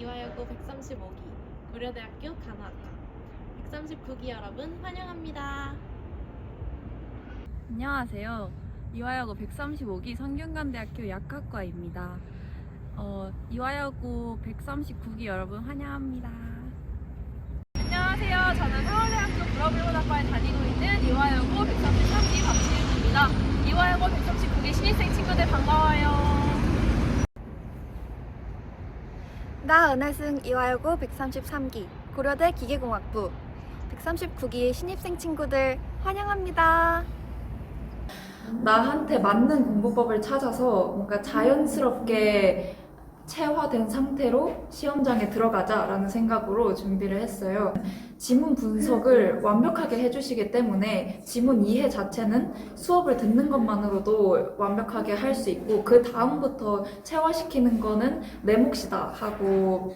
이화여고 135기 고려대학교 간호학과 139기 여러분 환영합니다. 안녕하세요. 이화여고 135기 성균관대학교 약학과입니다. 어, 이화여고 139기 여러분 환영합니다. 안녕하세요. 저는 서울대학교 불어물문학과에 다니고 있는 이화여고 133기 박지윤입니다. 이화여고 139기 신입생 친구들 반가워요. 나 은혜승 이화여고 133기 고려대 기계공학부 139기 신입생 친구들 환영합니다. 나한테 맞는 공부법을 찾아서 뭔가 자연스럽게 체화된 상태로 시험장에 들어가자라는 생각으로 준비를 했어요. 지문 분석을 완벽하게 해주시기 때문에 지문 이해 자체는 수업을 듣는 것만으로도 완벽하게 할 수 있고 그 다음부터 체화시키는 거는 내 몫이다 하고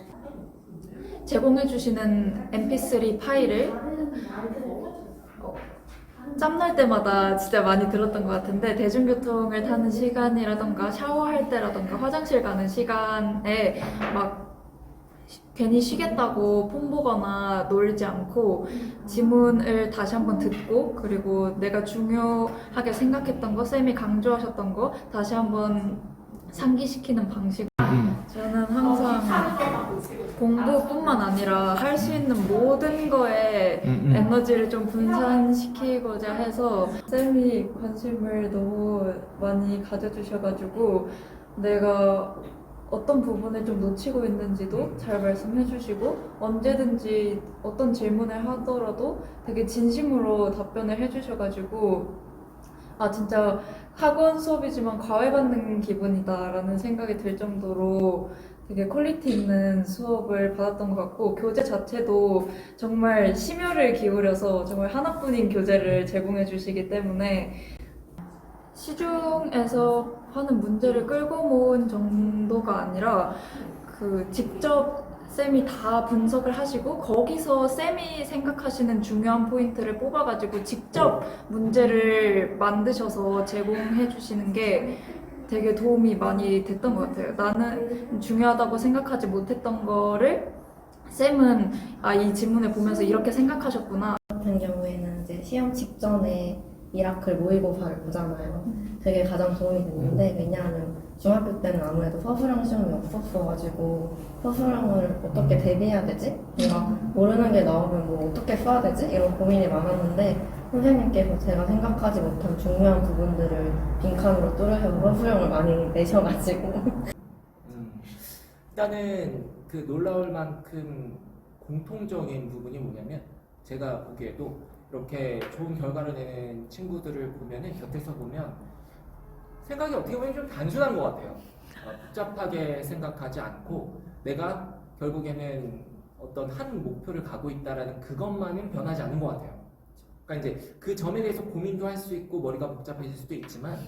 제공해주시는 mp3 파일을 어, 짬날 때마다 진짜 많이 들었던 것 같은데 대중교통을 타는 시간이라던가 샤워할 때라던가 화장실 가는 시간에 막 시- 괜히 쉬겠다고 폰 보거나 놀지 않고 지문을 다시 한번 듣고 그리고 내가 중요하게 생각했던 거 쌤이 강조하셨던 거 다시 한번 상기시키는 방식 저는 항상 공부 뿐만 아니라 할 수 있는 모든 거에 에너지를 좀 분산시키고자 해서 쌤이 관심을 너무 많이 가져주셔가지고 내가 어떤 부분을 좀 놓치고 있는지도 잘 말씀해 주시고 언제든지 어떤 질문을 하더라도 되게 진심으로 답변을 해 주셔가지고 아 진짜 학원 수업이지만 과외 받는 기분이다라는 생각이 들 정도로 되게 퀄리티 있는 수업을 받았던 것 같고 교재 자체도 정말 심혈을 기울여서 정말 하나뿐인 교재를 제공해 주시기 때문에 시중에서 하는 문제를 끌고 모은 정도가 아니라 그 직접 쌤이 다 분석을 하시고 거기서 쌤이 생각하시는 중요한 포인트를 뽑아가지고 직접 문제를 만드셔서 제공해 주시는 게 되게 도움이 많이 됐던 것 같아요. 나는 중요하다고 생각하지 못했던 거를 쌤은 아 이 질문을 보면서 이렇게 생각하셨구나. 같은 경우에는 이제 시험 직전에 미라클 모의고사를 보잖아요. 그게 가장 도움이 됐는데 왜냐하면 중학교 때는 아무래도 서술형 시험이 없었어가지고 서술형을 어떻게 대비해야 되지? 내가 모르는 게 나오면 뭐 어떻게 써야 되지? 이런 고민이 많았는데 선생님께서 제가 생각하지 못한 중요한 부분들을 빈칸으로 뚫으셔서 서술형을 많이 내셔가지고 음, 일단은 그 놀라울 만큼 공통적인 부분이 뭐냐면 제가 보기에도 이렇게 좋은 결과를 내는 친구들을 보면은 곁에서 보면 생각이 어떻게 보면 좀 단순한 것 같아요. 어, 복잡하게 생각하지 않고 내가 결국에는 어떤 한 목표를 가고 있다라는 그것만은 변하지 않는 것 같아요. 그러니까 이제 그 점에 대해서 고민도 할 수 있고 머리가 복잡해질 수도 있지만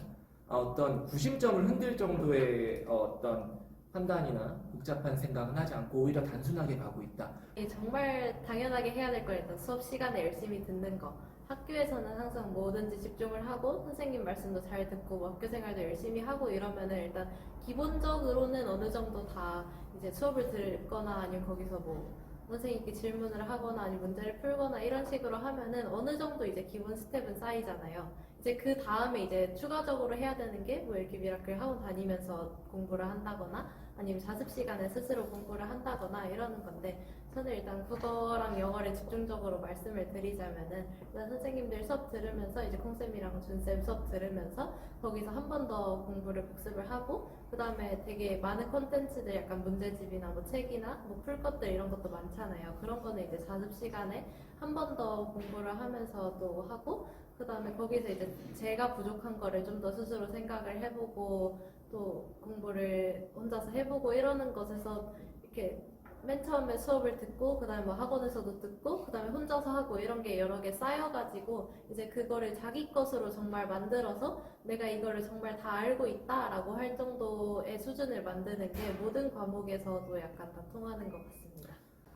어, 어떤 구심점을 흔들 정도의 어, 어떤 판단이나 복잡한 생각은 하지 않고 오히려 단순하게 가고 있다. 이 정말 당연하게 해야 될 거 일단 수업 시간에 열심히 듣는 거. 학교에서는 항상 뭐든지 집중을 하고 선생님 말씀도 잘 듣고 뭐 학교 생활도 열심히 하고 이러면은 일단 기본적으로는 어느 정도 다 이제 수업을 듣거나 아니면 거기서 뭐 선생님께 질문을 하거나 아니면 문제를 풀거나 이런 식으로 하면은 어느 정도 이제 기본 스텝은 쌓이잖아요. 이제 그 다음에 이제 추가적으로 해야 되는 게 뭐 이렇게 미라클 학원 다니면서 공부를 한다거나 아니면 자습 시간에 스스로 공부를 한다거나 이러는 건데 저는 일단 국어랑 영어를 집중적으로 말씀을 드리자면은 일단 선생님들 수업 들으면서 이제 콩쌤이랑 준쌤 수업 들으면서 거기서 한 번 더 공부를 복습을 하고 그 다음에 되게 많은 콘텐츠들 약간 문제집이나 뭐 책이나 뭐 풀 것들 이런 것도 많잖아요. 그런 거는 이제 자습 시간에 한 번 더 공부를 하면서 또 하고 그 다음에 거기서 이제 제가 부족한 거를 좀 더 스스로 생각을 해보고 또 공부를 혼자서 해보고 이러는 것에서 이렇게 맨 처음에 수업을 듣고 그다음에 뭐 학원에서도 듣고 그다음에 혼자서 하고 이런 게 여러 개 쌓여가지고 이제 그거를 자기 것으로 정말 만들어서 내가 이거를 정말 다 알고 있다라고 할 정도의 수준을 만드는 게 모든 과목에서도 약간 다 통하는 것 같습니다.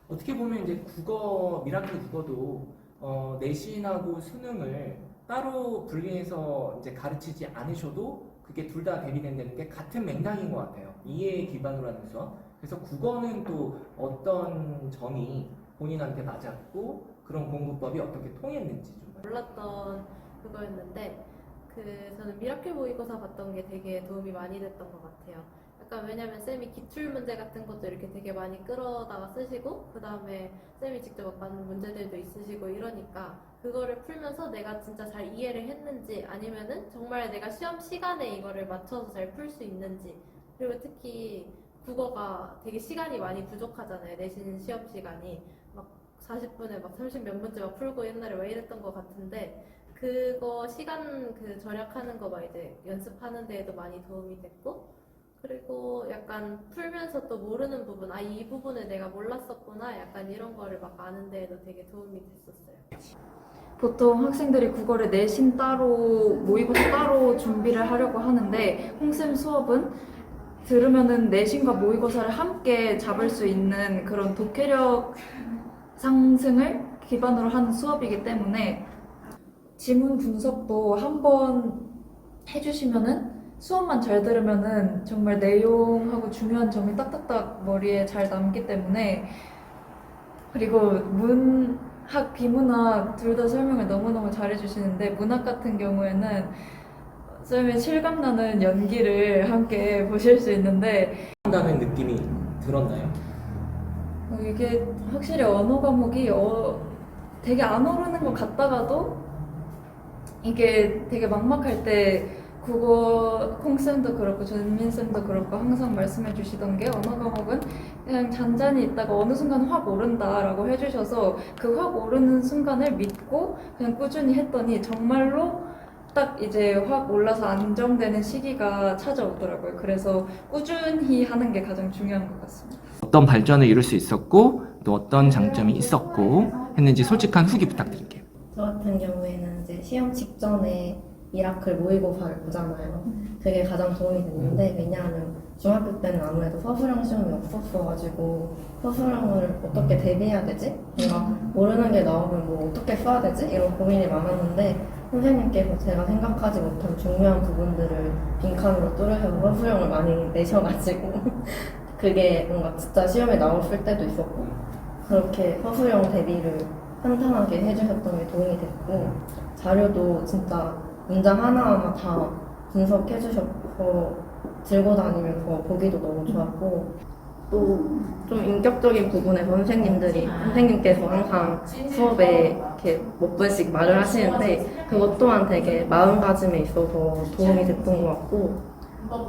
어떻게 보면 이제 국어 미라클 국어도 어, 내신하고 수능을 따로 분리해서 이제 가르치지 않으셔도 그게 둘 다 대비된다는 게 같은 맥락인 것 같아요. 이해에 기반으로 하는 수업. 그래서 국어는 또 어떤 점이 본인한테 맞았고 그런 공부법이 어떻게 통했는지 좀. 몰랐던 그거였는데 그 저는 미라클 모의고사 봤던 게 되게 도움이 많이 됐던 것 같아요. 약간 왜냐면 쌤이 기출 문제 같은 것도 이렇게 되게 많이 끌어다가 쓰시고 그 다음에 쌤이 직접 막 만든 문제들도 있으시고 이러니까 그거를 풀면서 내가 진짜 잘 이해를 했는지 아니면은 정말 내가 시험 시간에 이거를 맞춰서 잘 풀 수 있는지 그리고 특히 국어가 되게 시간이 많이 부족하잖아요. 내신 시험 시간이 막 40분에 막 30몇 문제 막 풀고 옛날에 왜 이랬던 것 같은데 그거 시간 그 절약하는 거 막 이제 연습하는 데에도 많이 도움이 됐고 그리고 약간 풀면서 또 모르는 부분 아 이 부분을 내가 몰랐었구나 약간 이런 거를 막 아는 데에도 되게 도움이 됐었어요. 보통 학생들이 국어를 내신 따로 모의고사 따로 준비를 하려고 하는데 홍쌤 수업은 들으면은 내신과 모의고사를 함께 잡을 수 있는 그런 독해력 상승을 기반으로 하는 수업이기 때문에 지문 분석도 한번 해주시면은 수업만 잘 들으면은 정말 내용하고 중요한 점이 딱딱딱 머리에 잘 남기 때문에 그리고 문학, 비문학 둘 다 설명을 너무너무 잘해주시는데 문학 같은 경우에는 쌤의 실감나는 연기를 함께 보실 수 있는데 한다는 느낌이 들었나요? 어, 이게 확실히 언어 과목이 어, 되게 안 오르는 것 같다가도 이게 되게 막막할 때 국어 콩쌤도 그렇고 전민쌤도 그렇고 항상 말씀해 주시던 게 언어 과목은 그냥 잔잔히 있다가 어느 순간 확 오른다라고 해주셔서 그 확 오르는 순간을 믿고 그냥 꾸준히 했더니 정말로 딱 이제 확 올라서 안정되는 시기가 찾아오더라고요. 그래서 꾸준히 하는 게 가장 중요한 것 같습니다. 어떤 발전을 이룰 수 있었고 또 어떤 장점이 있었고 했는지 솔직한 후기 부탁드릴게요. 저 같은 경우에는 이제 시험 직전에 미라클 모의고사를 보잖아요. 그게 가장 도움이 됐는데 왜냐하면 중학교 때는 아무래도 서술형 시험이 없었어가지고 서술형을 어떻게 대비해야 되지? 뭔가 모르는 게 나오면 뭐 어떻게 써야 되지? 이런 고민이 많았는데 선생님께서 제가 생각하지 못한 중요한 부분들을 빈칸으로 뚫으셔서 서술형을 많이 내셔가지고 그게 뭔가 진짜 시험에 나왔을 때도 있었고 그렇게 서술형 대비를 탄탄하게 해주셨던 게 도움이 됐고 자료도 진짜 문장 하나하나 다 분석해 주셔서 들고 다니면서 보기도 너무 좋았고 또 좀 인격적인 부분에 선생님들이 선생님께서 항상 수업에 이렇게 몇 분씩 말을 하시는데 그것 또한 되게 마음가짐에 있어서 도움이 됐던 것 같고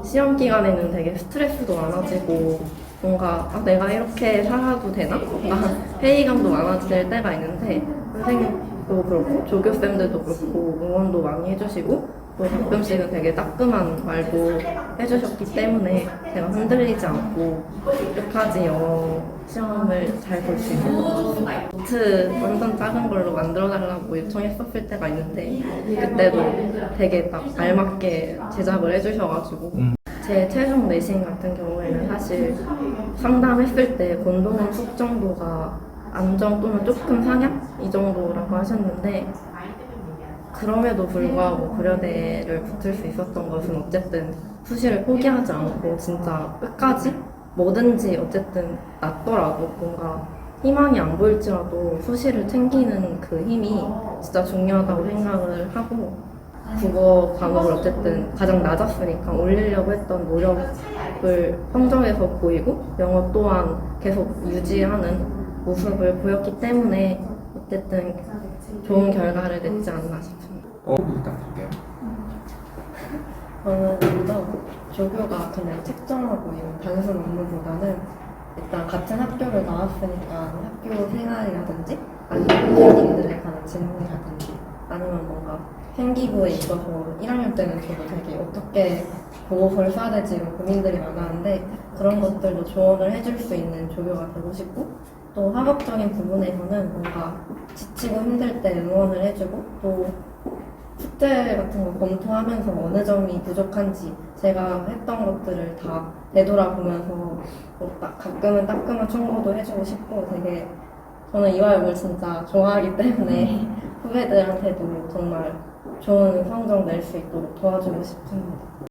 시험 기간에는 되게 스트레스도 많아지고 뭔가 아, 내가 이렇게 살아도 되나? 뭔가 회의감도 많아질 때가 있는데 선생님도 그렇고 조교쌤들도 그렇고 응원도 많이 해주시고 또 가끔씩은 되게 따끔한 말도 해주셨기 때문에 제가 흔들리지 않고 끝까지 영어 시험을 잘 볼 수 있는. 노트 완전 작은 걸로 만들어달라고 요청했었을 때가 있는데 그때도 되게 딱 알맞게 제작을 해주셔가지고 제 최종 내신 같은 경우에는 사실 상담했을 때 권동원 숙 정도가 안정 또는 조금 상향 이 정도라고 하셨는데 그럼에도 불구하고 고려대를 붙을 수 있었던 것은 어쨌든 수시를 포기하지 않고 진짜 끝까지 뭐든지 어쨌든 낫더라도 뭔가 희망이 안 보일지라도 수시를 챙기는 그 힘이 진짜 중요하다고 생각을 하고 국어 과목을 어쨌든 가장 낮았으니까 올리려고 했던 노력을 성적에서 보이고 영어 또한 계속 유지하는 모습을 보였기 때문에 어쨌든 좋은 결과를 냈지 않나 싶습니다. 어, 부탁드릴게요. 저는 먼저 조교가 그냥 책정하고 이런 단순 업무보다는 일단 같은 학교를 나왔으니까 학교 생활이라든지 아니면 선생님들에 관한 질문이라든지 아니면 뭔가 생기부에 있어서 1학년 때는 저도 되게 어떻게 보고서를 써야 될지 이런 고민들이 많았는데 그런 것들도 조언을 해줄 수 있는 조교가 되고 싶고 또 학업적인 부분에서는 뭔가 지치고 힘들 때 응원을 해주고 또 숙제 같은 거 검토하면서 어느 점이 부족한지 제가 했던 것들을 다 되돌아보면서 뭐 딱 가끔은 따끔한 충고도 해주고 싶고 되게 저는 이화여을 진짜 좋아하기 때문에 후배들한테도 정말 좋은 성적 낼 수 있도록 도와주고 싶습니다.